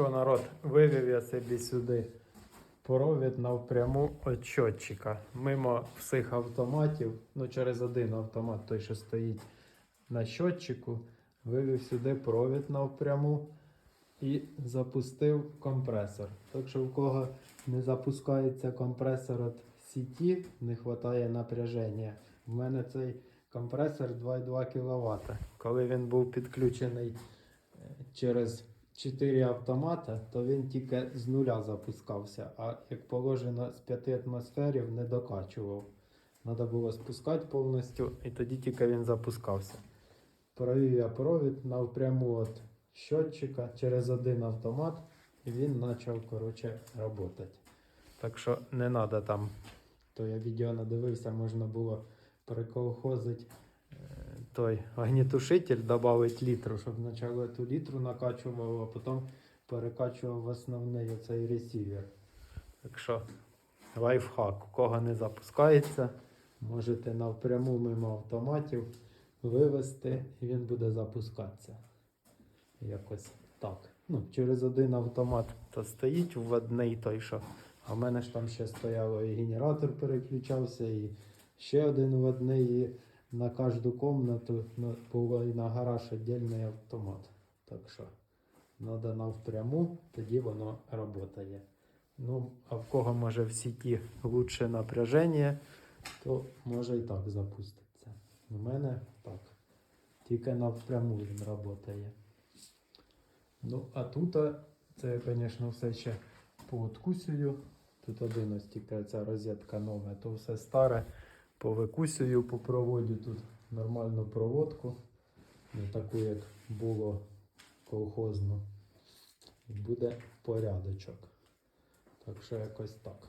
Що народ, вивів я собі сюди провід навпряму від щотчика. Мимо всіх автоматів, ну через один автомат, той, що стоїть на щотчику, вивів сюди провід навпряму і запустив компресор. Так що в кого не запускається компресор від сіті, не вистачає напряження. В мене цей компресор 2,2 кВт. Коли він був підключений е, через 4 автомата, то він тільки з нуля запускався, а як положено з 5 атмосферів не докачував. Треба було спускати повністю, і тоді тільки він запускався. Провів я провід напряму від щотчика через один автомат, і він почав коротше, працювати. Так що не треба там, то я відео надивився, можна було переколхозити той огнетушитель, додати літру, щоб спочатку ту літру накачував, а потім перекачував в основний оцей ресівер. Так що лайфхак, у кого не запускається, можете напряму мимо автоматів вивести і він буде запускатися. Якось так. Ну, через один автомат то стоїть вводний той, що. А в мене ж там ще стояло і генератор переключався, і ще один вводний, і на кожну комнату було на гараж віддільний автомат. Так що треба навпряму, тоді воно працює. Ну, а в кого може в сіті лучше напряження, то може і так запуститься. У мене так. Тільки напряму він працює. Ну, а тут, це, звісно, все ще по откусюю. Тут один тільки ця розетка нова, то все старе. По викусюю, по проводі тут нормальну проводку. Не таку, як було колхозно. Буде порядочок. Так що якось так.